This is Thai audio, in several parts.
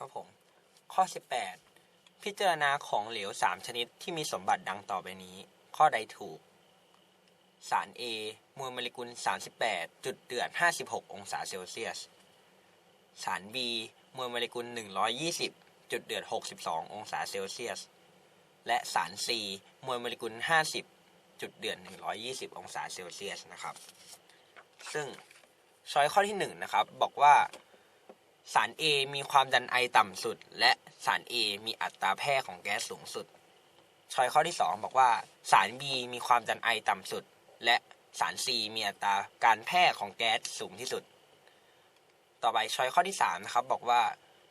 ครับผม ข้อ 18 พิจารณาของเหลว 3 ชนิดที่มีสมบัติดังต่อไปนี้ ข้อใดถูก สาร A มวลโมเลกุล 38 จุดเดือด 56 องศาเซลเซียส สาร B มวลโมเลกุล 120 จุดเดือด 62 องศาเซลเซียส และสาร C มวลโมเลกุล 50 จุดเดือด 120 องศาเซลเซียสนะครับ ซึ่งช้อยข้อที่1นะครับบอกว่า สาร A มีความดันไอต่ำสุด และสาร A มีอัตราแพร่ของแก๊สสูงสุดช้อยข้อที่ 2 บอกว่าสาร B มีความดันไอต่ำสุด และสาร C มีอัตราการแพร่ของแก๊สสูงที่สุด ต่อไปช้อยข้อที่3นะครับบอกว่า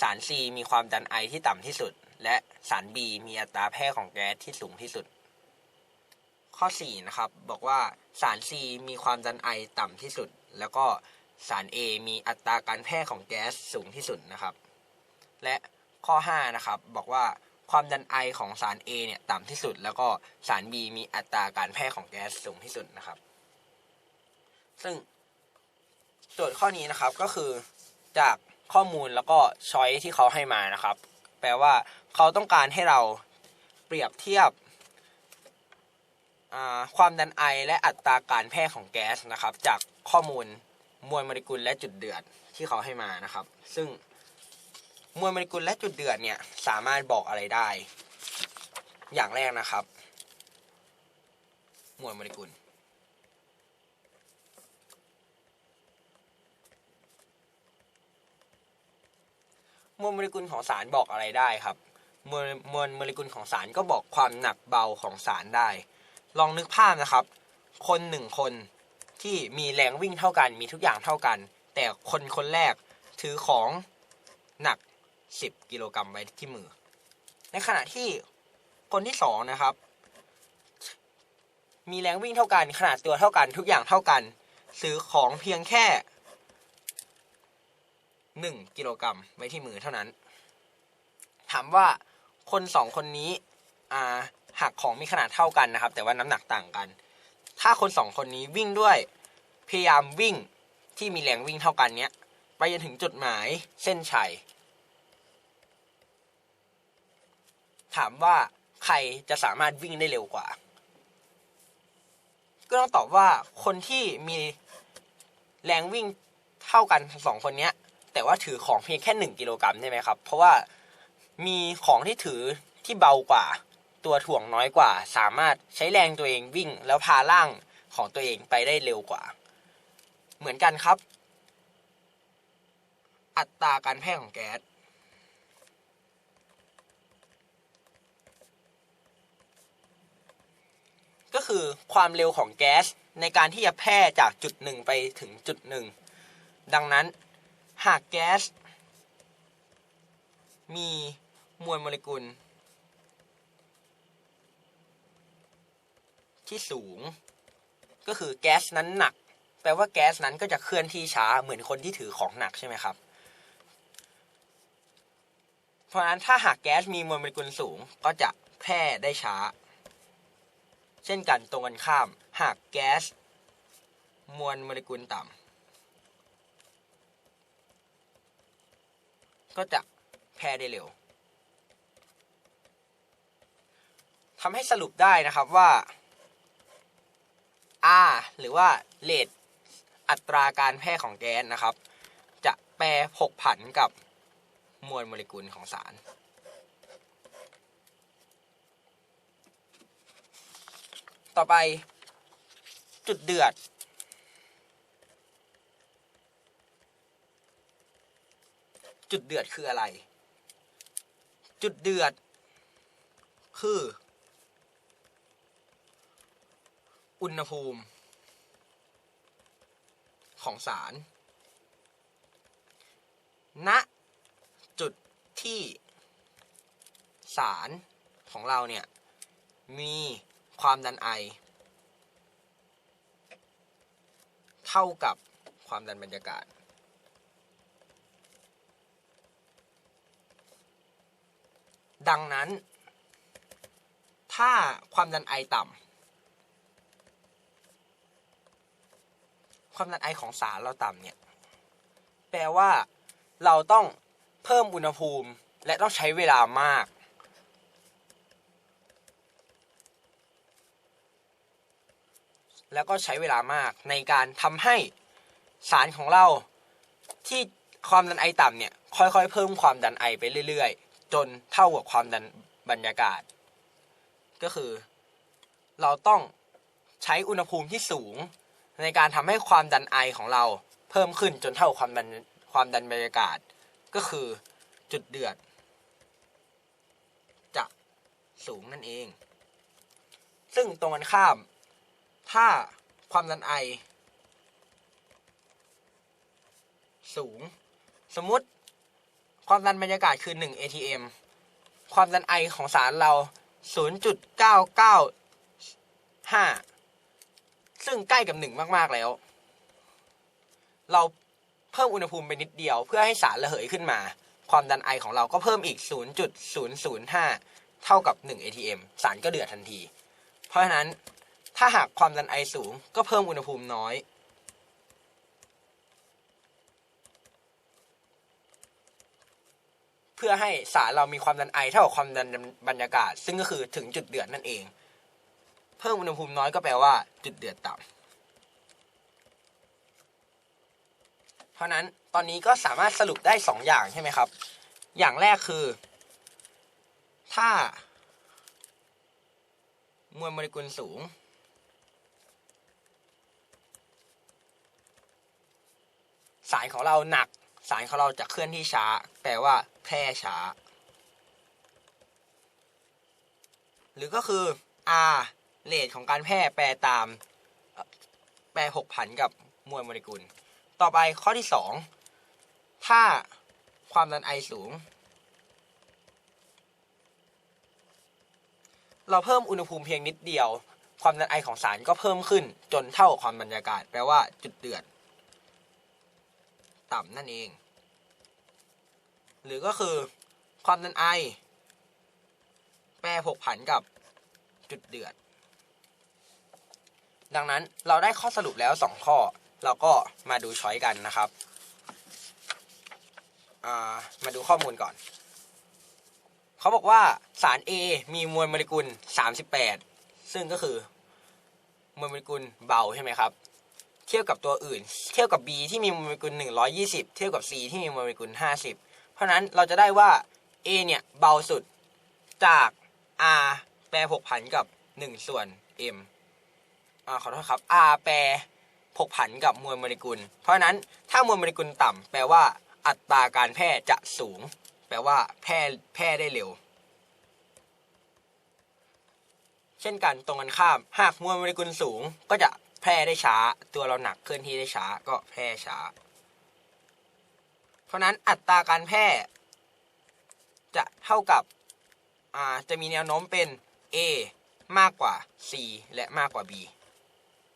สาร C มีความดันไอที่ต่ำที่สุด และสาร B มีอัตราแพร่ของแก๊สที่สูงที่สุด ข้อ4นะครับบอกว่าสาร C มีความดันไอต่ำที่สุด แล้วก็ สาร A มีอัตราการแพร่ของแก๊สสูงที่สุดนะครับ และข้อ 5 นะครับ บอกว่าความดันไอของสาร A เนี่ยต่ำที่สุด แล้วก็สาร B มีอัตราการแพร่ของแก๊สสูงที่สุดนะครับ ซึ่งโจทย์ข้อนี้นะครับก็คือจากข้อมูลแล้วก็ช้อยที่เขาให้มานะครับ แปลว่าเขาต้องการให้เราเปรียบเทียบความดันไอและอัตราการแพร่ของแก๊สนะครับ จากข้อมูล มวลโมเลกุลและจุดเดือดที่เขาให้มานะครับ ซึ่งมวลโมเลกุลและจุดเดือดเนี่ยสามารถบอกอะไรได้ อย่างแรกนะครับ มวลโมเลกุล มวลโมเลกุลของสารบอกอะไรได้ครับมวลมวลโมเลกุลของสารก็บอกความหนักเบาของสารได้ ลองนึกภาพนะครับ คนหนึ่งคน ที่มีแรงวิ่งเท่ากัน มีทุกอย่างเท่ากัน แต่คนคนแรกถือของหนัก 10 กิโลกรัมไว้ที่มือ ในขณะที่คนที่สองนะครับ มีแรงวิ่งเท่ากัน ขนาดตัวเท่ากันทุกอย่างเท่ากันซื้อของเพียงแค่หนึ่งกิโลกรัมไว้ที่มือเท่านั้น ถามว่าคนสองคนนี้อ่าหักของมีขนาดเท่ากันนะครับ แต่ว่าน้ำหนักต่างกัน ถ้าคนสองคนนี้วิ่งด้วย พยายามวิ่งที่มีแรงวิ่งเท่ากันเนี้ย ไปจนถึงจุดหมายเส้นชัย ถามว่าใครจะสามารถวิ่งได้เร็วกว่า ก็ต้องตอบว่าคนที่มีแรงวิ่งเท่ากันสองคนเนี้ย แต่ว่าถือของเพียงแค่หนึ่งกิโลกรัมใช่ไหมครับ เพราะว่ามีของที่ถือที่เบากว่า ตัวถ่วงน้อยกว่า สามารถใช้แรงตัวเองวิ่งแล้วพาร่างของตัวเองไปได้เร็วกว่า เหมือนกันครับ อัตราการแพร่ของแก๊สก็คือความเร็วของแก๊สในการที่จะแพร่จากจุดหนึ่งไปถึงจุดหนึ่งดังนั้นหากแก๊สมีมวลโมเลกุล ที่สูง ก็คือแก๊สนั้นหนัก แปลว่าแก๊สนั้นก็จะเคลื่อนที่ช้าเหมือนคนที่ถือของหนักใช่ไหมครับ เพราะฉะนั้นถ้าหากแก๊สมีมวลโมเลกุลสูงก็จะแพร่ได้ช้า เช่นกันตรงกันข้าม หากแก๊สมวลโมเลกุลต่ำก็จะแพร่ได้เร็วทำให้สรุปได้นะครับว่า R หรือว่าเรทอัตราการแพร่ของแก๊สนะครับ จะแปรผกผันกับมวลโมเลกุลของสาร ต่อไปจุดเดือด จุดเดือดคืออะไร จุดเดือดคือ อุณหภูมิ ของสาร ณ จุดที่สารของเราเนี่ย มีความดันไอ เท่ากับความดันบรรยากาศ ดังนั้น ถ้าความดันไอต่ำ ความดันไอของสารเราต่ำเนี่ย แปลว่าเราต้องเพิ่มอุณหภูมิและต้องใช้เวลามาก แล้วก็ใช้เวลามากในการทำให้สารของเราที่ความดันไอต่ำเนี่ย ค่อยๆ เพิ่มความดันไอไปเรื่อยๆ จนเท่ากับความดันบรรยากาศ ก็คือ เราต้องใช้อุณหภูมิที่สูง ในการทำให้ความดันไอของเราเพิ่มขึ้นจนเท่าความดันความดันบรรยากาศ ก็คือจุดเดือด จะสูงนั่นเอง ซึ่งตรงกันข้าม ถ้าความดันไอ สูง สมมติความดันบรรยากาศคือ 1 atm ความดันไอของสารเรา 0.995 ซึ่งใกล้กับ1มากๆแล้ว เราเพิ่มอุณหภูมิไปนิดเดียวเพื่อให้สารระเหยขึ้นมา ความดันไอของเราก็เพิ่มอีก 0.005 เท่ากับ 1 atm สารก็เดือดทันที เพราะฉะนั้นถ้าหากความดันไอสูงก็เพิ่มอุณหภูมิน้อย เพื่อให้สารเรามีความดันไอเท่ากับความดันบรรยากาศ ซึ่งก็คือถึงจุดเดือดนั่นเอง เพิ่มอุณหภูมิน้อยก็แปลว่า จุดเดือดต่ำเพราะนั้นตอนนี้ก็สามารถสรุปได้ 2 อย่างใช่ไหมครับ อย่างแรกคือ ถ้ามวลโมเลกุลสูง สารของเราหนัก สารของเราจะเคลื่อนที่ช้า แปลว่า แพร่ช้า หรือก็คือ R เรทของการแพร่แปลตามแปลหกผันกับมวลโมเลกุล ต่อไปข้อที่ 2 ถ้าความดันไอสูง เราเพิ่มอุณหภูมิเพียงนิดเดียว ความดันไอของสารก็เพิ่มขึ้นจนเท่าความบรรยากาศ แปลว่าจุดเดือด ต่ำนั่นเอง หรือก็คือ ความดันไอ แปรผกผันกับจุดเดือด ดังนั้นเราได้ข้อสรุปแล้ว 2 ข้อ เราก็มาดูช้อยกันนะครับามาดูข้อมูลก่อน เขาบอกว่าสาร A มีมวลโมเลกุล 38 ซึ่งก็คือมวลโมเลกุลเบาใช่ไหมครับ เทียบกับตัวอื่น เทียบกับ B ที่มีมวลโมเลกุล 120 เทียบกับ C ที่มีมวลโมเลกุล 50 เพราะฉะนั้นเราจะได้ว่า A เนี่ยเบาสุดจาก R แปรผกผันกับ 1 ส่วน M อ่าขอโทษครับ R แปรผกผันกับมวลโมเลกุล เพราะนั้นถ้ามวลโมเลกุลต่ำแปลว่า อัตราการแพร่จะสูง แปลว่าแพร่แพร่ได้เร็ว เช่นกันตรงกันข้าม หากมวลโมเลกุลสูงก็จะแพร่ได้ช้า ตัวเราหนักเคลื่อนที่ได้ช้าก็แพร่ช้า เพราะนั้นอัตราการแพร่ จะเท่ากับอ่าจะมีแนวโน้มเป็น A มากกว่า C และมากกว่า B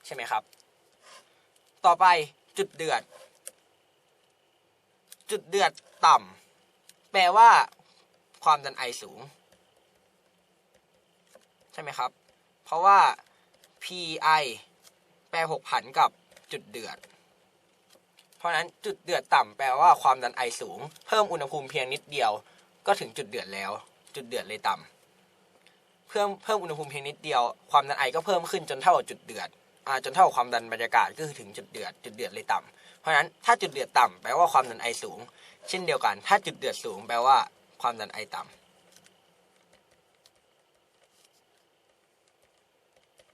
ใช่ไหมครับ ต่อไปจุดเดือด จุดเดือดต่ำแปลว่า ความดันไอสูง ใช่ไหมครับ เพราะว่า PI แปลผกผันกับจุดเดือด เพราะฉะนั้นจุดเดือดต่ำแปลว่าความดันไอสูง เพิ่มอุณหภูมิเพียงนิดเดียว ก็ถึงจุดเดือดแล้ว จุดเดือดเลยต่ำเพิ่มเพิ่มอุณหภูมิเพียงนิดเดียว ความดันไอก็เพิ่มขึ้นจนเท่ากับจุดเดือด จนเท่าความดันบรรยากาศก็คือถึงจุดเดือดจุดเดือดเลยต่ำเพราะฉะนั้นถ้าจุดเดือดต่ำแปลว่าความดันไอสูง เช่นเดียวกัน ถ้าจุดเดือดสูงแปลว่าความดันไอต่ำ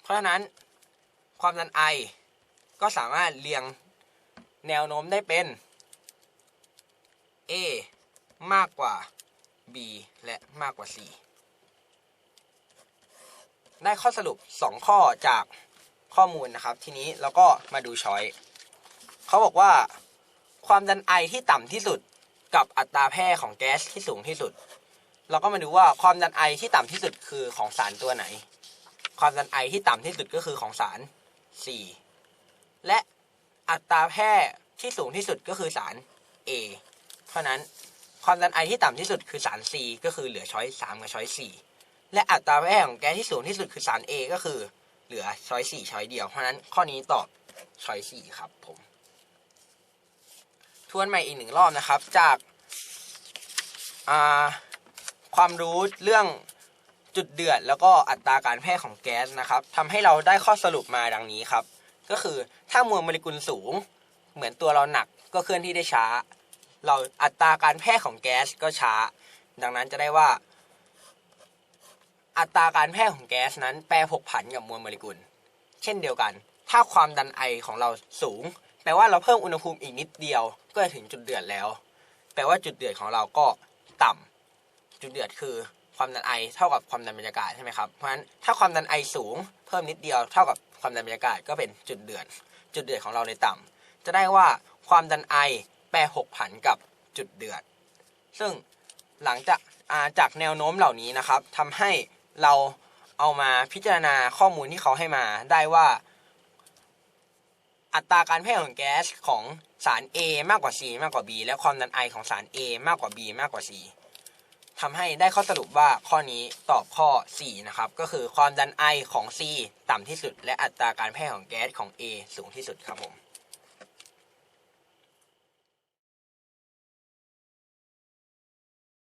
เพราะฉะนั้นความดันไอก็สามารถเรียงแนวโน้มได้เป็น A มากกว่า B และมากกว่า C ได้ข้อสรุป 2 ข้อจาก ข้อมูลนะครับ ทีนี้เราก็มาดูช้อยเขาบอกว่า ความดันไอที่ต่ำที่สุดกับอัตราแพร่ของแก๊สที่สูงที่สุด เราก็มาดูว่าความดันไอที่ต่ำที่สุดคือของสารตัวไหน ความดันไอที่ต่ำที่สุดก็คือของสาร C และอัตราแพร่ที่สูงที่สุดก็คือสาร A เพราะนั้นความดันไอที่ต่ำที่สุดคือสาร C ก็คือเหลือช้อย 3 กับช้อย 4 และอัตราแพร่ของแก๊สที่สูงที่สุดคือสาร A ก็คือ เหลือช้อย4ช้อยเดียว เพราะนั้นข้อนี้ตอบช้อย4ครับผมทวนใหม่อีกหนึ่งรอบนะครับจากาความรู้เรื่องจุดเดือด แล้วก็อัตราการแพร่ของแก๊สนะครับทำให้เราได้ข้อสรุปมาดังนี้ครับ ก็คือถ้ามวลโมเลกุลสูง เหมือนตัวเราหนักก็เคลื่อนที่ได้ช้า เราอัตราการแพร่ของแก๊สก็ช้า ดังนั้นจะได้ว่า อัตราการแพร่ของแก๊สนั้นแปรผกผันกับมวลโมเลกุล เช่นเดียวกัน ถ้าความดันไอของเราสูง แปลว่าเราเพิ่มอุณหภูมิอีกนิดเดียว ก็จะถึงจุดเดือดแล้ว แปลว่าจุดเดือดของเราก็ต่ำจุดเดือดคือความดันไอเท่ากับความดันบรรยากาศใช่ไหมครับ เพราะฉะนั้นถ้าความดันไอสูงเพิ่มนิดเดียว เท่ากับความดันบรรยากาศก็เป็นจุดเดือด จุดเดือดของเราเลยต่ำจะได้ว่าความดันไอแปรผกผันกับจุดเดือด ซึ่งหลังจากาจากแนวโน้มเหล่านี้นะครับทำให้ เราเอามาพิจารณาข้อมูลที่เขาให้มาได้ว่า อัตราการแพร่ของแก๊สของสาร A มากกว่า C มากกว่า B และความดันไอของสาร A มากกว่า B มากกว่า C ทำให้ได้ข้อสรุปว่าข้อนี้ตอบข้อ 4 นะครับ ก็คือความดันไอของ C ต่ำที่สุด และอัตราการแพร่ของแก๊สของ A สูงที่สุดครับผม